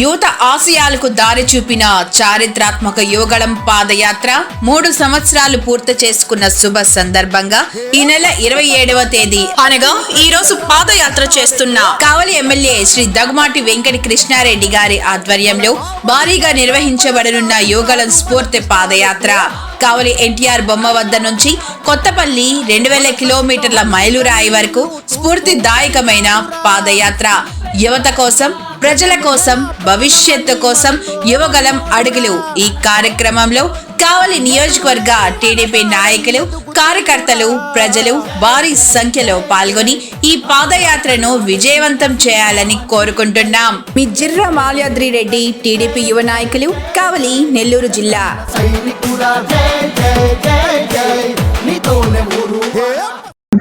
యువత ఆశయాలకు దారి చూపిన చారిత్రాత్మక యువగళం పాదయాత్ర మూడు సంవత్సరాలు పూర్తి చేసుకున్న శుభ సందర్భంగా ఈ నెల ఇరవై ఏడవ తేదీ. అనగా ఈ రోజు పాదయాత్ర చేస్తున్న కావలి ఎమ్మెల్యే శ్రీ దగుమాటి వెంకట కృష్ణారెడ్డి గారి ఆధ్వర్యంలో భారీగా నిర్వహించబడనున్న యువగళం స్ఫూర్తి పాదయాత్ర. కావలి ఎన్టీఆర్ బొమ్మ వద్ద నుంచి కొత్తపల్లి రెండు వేల కిలోమీటర్ల మైలురాయి వరకు స్ఫూర్తిదాయకమైన పాదయాత్ర. యువత కోసం ప్రజల కోసం భవిష్యత్తు కోసం యువగలం అడుగులు. ఈ కార్యక్రమంలో కావలి నియోజకవర్గ టీడీపీ నాయకులు కార్యకర్తలు ప్రజలు భారీ సంఖ్యలో పాల్గొని ఈ పాదయాత్రను విజయవంతం చేయాలని కోరుకుంటున్నాం. మీ జిర్రా మాల్యాద్రి రెడ్డి టీడీపీ యువ నాయకులు కావలి నెల్లూరు జిల్లా.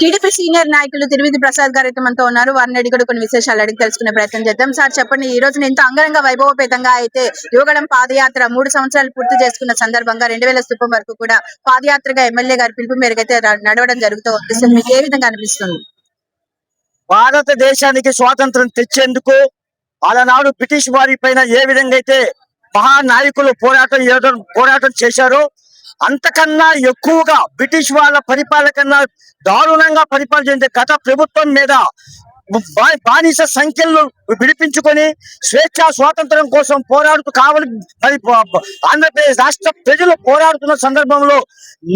టీడీపీ సీనియర్ నాయకులు తిరువిధి ప్రసాద్ గారు అయితే మనతో ఉన్నారు. వారిని అడిగి కూడా కొన్ని విశేషాలు అడిగి తెలుసుకునే ప్రయత్నం చేద్దాం. సార్ చెప్పండి ఈ రోజు ఎంతో అంగరంగ వైభవపేతంగా అయితే యువగడం పాదయాత్ర మూడు సంవత్సరాలు పూర్తి చేసుకున్న సందర్భంగా రెండు వేల స్థూపం వరకు కూడా పాదయాత్రగా ఎమ్మెల్యే గారి పిలుపు మేరకు అయితే నడవడం జరుగుతుంది. మీకు ఏ విధంగా అనిపిస్తుంది? భారతదేశానికి స్వాతంత్రం తెచ్చేందుకు అలనాడు బ్రిటిష్ వారి పైన ఏ విధంగా అయితే మహానాయకులు పోరాటం ఏదో పోరాటం చేశారు. అంతకన్నా ఎక్కువగా బ్రిటిష్ వాళ్ళ పరిపాలన దారుణంగా పరిపాలన చేసే గత ప్రభుత్వం మీద బానిస సంఖ్యలను విడిపించుకొని స్వేచ్ఛ స్వాతంత్రం కోసం పోరాడుతూ కావాలి మరి ఆంధ్రప్రదేశ్ రాష్ట్ర ప్రజలు పోరాడుతున్న సందర్భంలో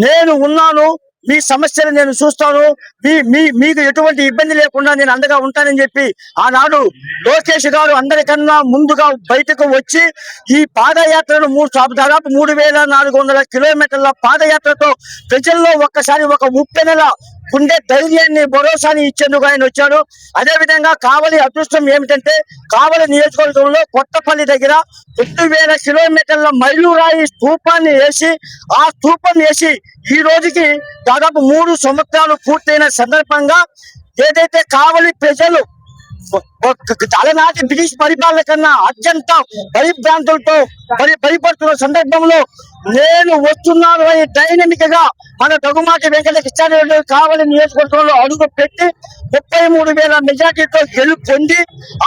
నేను ఉన్నాను. మీ సమస్యలు నేను చూస్తాను. మీ మీ మీకు ఎటువంటి ఇబ్బంది లేకుండా నేను అండగా ఉంటానని చెప్పి ఆనాడు లోకేష్ గారు అందరికన్నా ముందుగా బయటకు వచ్చి ఈ పాదయాత్రను మూడు దాదాపు మూడు వేల నాలుగు వందల కిలోమీటర్ల పాదయాత్రతో ప్రజల్లో ఒక్కసారి ఒక ఉప్పెనల గుండె ధైర్యాన్ని భరోసాని ఇచ్చేందుకు ఆయన వచ్చాడు. అదే విధంగా కావలి అదృష్టం ఏమిటంటే కావలి నియోజకవర్గంలో కొత్తపల్లి దగ్గర రెండు వేల కిలోమీటర్ల మైలురాయి స్థూపాన్ని వేసి ఆ స్థూపం వేసి ఈ రోజుకి దాదాపు మూడు సంవత్సరాలు పూర్తయిన సందర్భంగా ఏదైతే కావలి ప్రజలు తలనాటి బ్రిటిష్ పరిపాలన కన్నా అత్యంత భయభ్రాంతులతో భయ భయపడుతున్న సందర్భంలో నేను వస్తున్నాను అని డైనమిక్గా మన దగ్గుమాటి వెంకట కృష్ణారెడ్డి కావలి నియోజకవర్గంలో అడుగు పెట్టి ముప్పై మూడు వేల మెజార్టీతో గెలుపొంది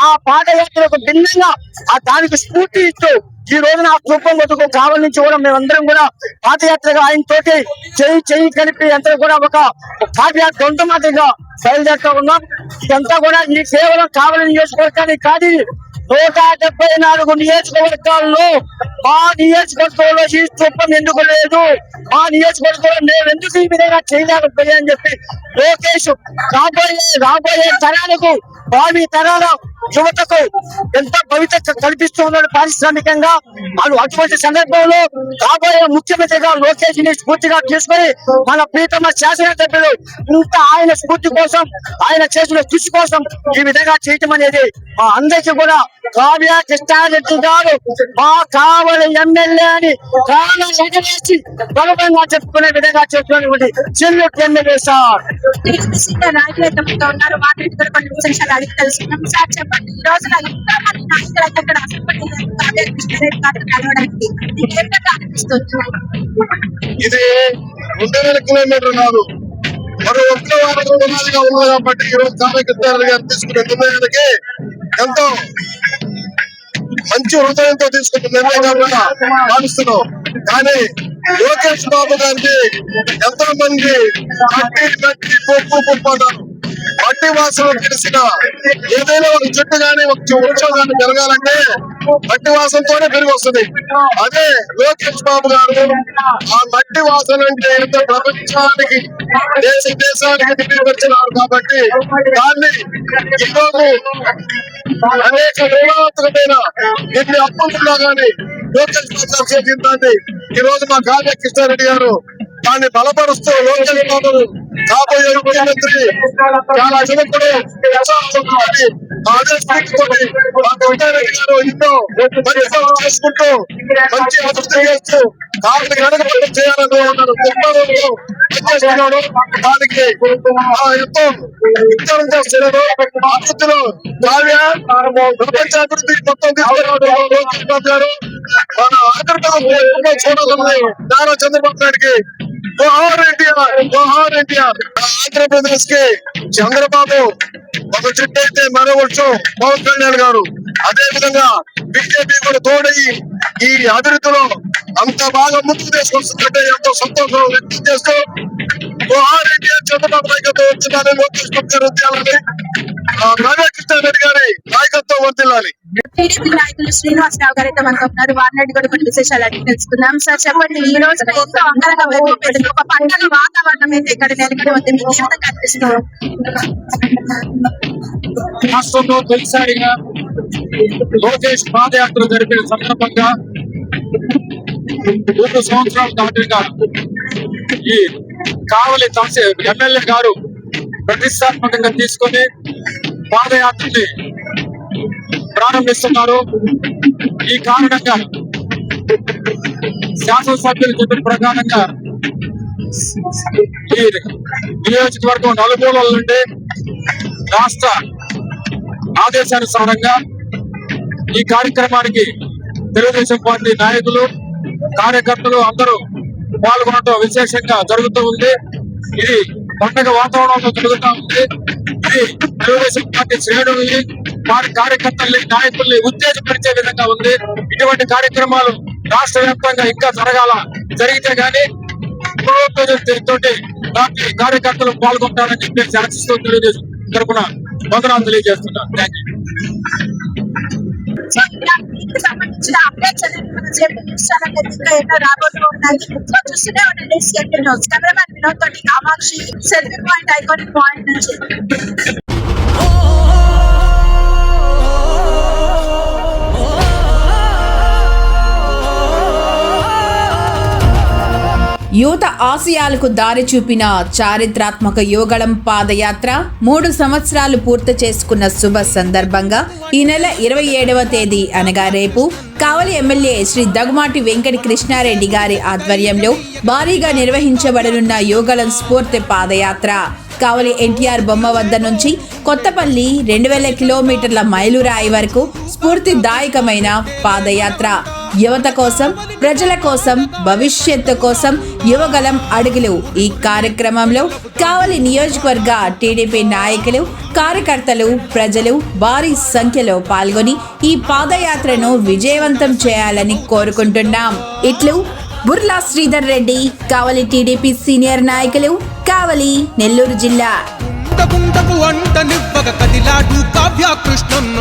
ఆ పాదయాత్రకు భిన్నంగా ఆ దానికి స్ఫూర్తి ఇస్తూ ఈ రోజున ఆ స్థూపం వద్దకు కావలి నుంచి కూడా మేమందరం కూడా పాదయాత్రగా ఆయన తోటి చేయి చేయి కలిపి అంతా కూడా ఒక పాదయాత్ర సొంత మాదిరిగా బయలుదేరుతా ఉన్నాం. ఇదంతా కూడా ఈ కేవలం కావలి నియోజకవర్గానికి కాదు నూట డెబ్బై నాలుగు నియోజకవర్గాల్లో మా నియోజకవర్గంలో ఈ స్థూపం ఎందుకు లేదు? మా నియోజకవర్గంలో మేము ఎందుకు ఈ విధంగా చేయలేకపోయా అని చెప్పి లోకేష్ రాబోయే రాబోయే తరాలకు భావి తరాల యువతకు ఎంత భవిత కల్పిస్తూ ఉన్నాడు పారిశ్రామికంగా? వాళ్ళు అటువంటి సందర్భంలో రాబోయే ముఖ్యమంత్రిగా లోకేష్ని స్ఫూర్తిగా తీసుకొని మన ప్రీతమ శాసనసభ్యులు ఇంత ఆయన స్ఫూర్తి కోసం ఆయన చేసిన కృషి కోసం ఈ విధంగా చేయటం అనేది మా అందరికీ కూడా కావ్య కృష్ణారెడ్డి గారు మా కావలి ఎమ్మెల్యే అని చాలా ఎగరేసి గౌరవంగా చెప్పుకునే విధంగా చేస్తున్నటువంటి చెల్లు ఎమ్మెల్యే సార్. ఉన్నారు? అడిగి తెలుసుకున్నాం సార్ ఈ మంది ఇక్కడ కలవడానికి మీకు అనిపిస్తుంది. ఇది రెండు వేల కిలోమీటర్ కాదు మరో ఒక్క వారం రుణాలుగా ఉంది కాబట్టి ఈ రోజు గారు తీసుకునే నిర్ణయానికి ఎంతో మంచి హృదయంతో తీసుకున్న నిర్ణయంగా కూడా భావిస్తున్నాం. కానీ లోకేష్ బాబు గారికి ఎంతో మంది మట్టి మట్టి పొప్పు పొప్పు అంటారు మట్టి వాసన తెలిసిన ఏదైనా ఒక చెట్టు కానీ ఒక వృక్షం గానీ పెరగాలంటే మట్టి వాసనతోనే పెరిగి వస్తుంది. అదే లోకేష్ బాబు గారు ఆ మట్టి వాసన అంటే ఎంత ప్రపంచానికి దేశ దేశానికి తెలియపరిచినారు కాబట్టి దాన్ని ఈరోజు అనేక వివాదాత్మకమైన ఎన్ని అప్పులున్నా గానీ లోకేష్ బాబు చేసిందండి ఈ రోజు మా గాలి కృష్ణారెడ్డి గారు దాన్ని బలపరుస్తూ లోకేష్ బాబు కాబోయే ముఖ్యమంత్రి చాలా చిన్నప్పుడు గారు ఎన్నో మంచి చేసుకుంటూ మంచి అభివృద్ధి చేస్తూ దానికి వెనకబడి చేయాలని ఉన్నారు. దృక్పథంలో దానికి ఎంతో ఉద్యోగం చేస్తున్నాడు అభివృద్ధిలో కావ్య ప్రపంచ మొత్తం తీసుకురావడం మన ఆంధ్రప్రదేశ్ చూడాలని నారా చంద్రబాబు నాయుడికి జోహార్ ఎన్టీఆర్ జోహార్ ఎన్టీఆర్. ఆంధ్రప్రదేశ్కి చంద్రబాబు ఒక చుట్టూ అయితే మరో పవన్ కళ్యాణ్ గారు. అదే విధంగా బీజేపీ కూడా తోడయి ఈ అభివృద్ధిలో అంత బాగా ముందుకు తీసుకొస్తుందంటే ఎంతో సంతోషం వ్యక్తం చేస్తూ బాబు గారు వదిలాలని రాధాకృష్ణారెడ్డి గారి నాయకత్వం వర్దిల్లాలి టీడీపీ నాయకులు శ్రీనివాసరావు గారు అయితే మనతో ఉన్నారు. వారినాటి కూడా కొన్ని విశేషాలు అడిగి తెలుసుకుందాం. సార్ చెప్పండి ఈ ఎంతో ఒక వాతావరణం అయితే ఇక్కడ నెలకొని ఉంది. మీకు రాష్ట్రంలో తొలిసారిగా లోకేష్ పాదయాత్ర జరిపిన సందర్భంగా మూడు సంవత్సరాలు దాటిగా ఈ కావలి ఎమ్మెల్యే గారు ప్రతిష్టాత్మకంగా తీసుకొని పాదయాత్రని ప్రారంభిస్తున్నారు. ఈ కారణంగా శాసనసభ్యులు చెప్పిన ప్రకారంగా ఈ నియోజకవర్గం నలుమూలల నుండి రాష్ట్ర ఆదేశానుసారంగా ఈ కార్యక్రమానికి తెలుగుదేశం పార్టీ నాయకులు కార్యకర్తలు అందరూ పాల్గొనడం విశేషంగా జరుగుతూ ఉంది. ఇది పండగ వాతావరణంలో జరుగుతూ ఉంది. ఇది తెలుగుదేశం పార్టీ శ్రేణుల్ని వారి కార్యకర్తల్ని నాయకుల్ని ఉత్తేజపరిచే విధంగా ఉంది. ఇటువంటి కార్యక్రమాలు రాష్ట్ర వ్యాప్తంగా ఇంకా జరగాల. జరిగితే గానీ తోటి పార్టీ కార్యకర్తలు పాల్గొంటారని చెప్పేసి ఆశిస్తూ తెలుగుదేశం తరఫున వందనాలు తెలియజేస్తున్నాను థ్యాంక్ యూ సంబంధించిన అప్డేట్స్ అనేది మన జేపీ న్యూస్ ఛానల్ ఎన్నో రాబోతూ ఉన్నాయి చూస్తూనే ఉండండి. CMT news cameraman Vinod Thoti Kamakshi selfie point iconic point నుంచి. యువత ఆశయాలకు దారి చూపిన చారిత్రాత్మక యోగళం పాదయాత్ర మూడు సంవత్సరాలు పూర్తి చేసుకున్న శుభ సందర్భంగా ఈ నెల ఇరవై ఏడవ తేదీ అనగా రేపు కావలి ఎమ్మెల్యే శ్రీ దగుమాటి వెంకట కృష్ణారెడ్డి గారి ఆధ్వర్యంలో భారీగా నిర్వహించబడనున్న యోగలం స్ఫూర్తి పాదయాత్ర. కావలి ఎన్టీఆర్ బొమ్మ వద్ద నుంచి కొత్తపల్లి రెండు వేల కిలోమీటర్ల మైలురాయి వరకు స్ఫూర్తిదాయకమైన పాదయాత్ర. యువత కోసం ప్రజల కోసం భవిష్యత్తు కోసం యువగలం అడుగులు. ఈ కార్యక్రమంలో కావలి నియోజకవర్గ టీడీపీ నాయకులు కార్యకర్తలు ప్రజలు భారీ సంఖ్యలో పాల్గొని ఈ పాదయాత్రను విజయవంతం చేయాలని కోరుకుంటున్నాం. ఇట్లు బుర్లా శ్రీధర్ రెడ్డి కావలి టీడీపీ సీనియర్ నాయకులు కావలి నెల్లూరు జిల్లా. అంట కదిలాడు కావ్య కృష్ణన్న.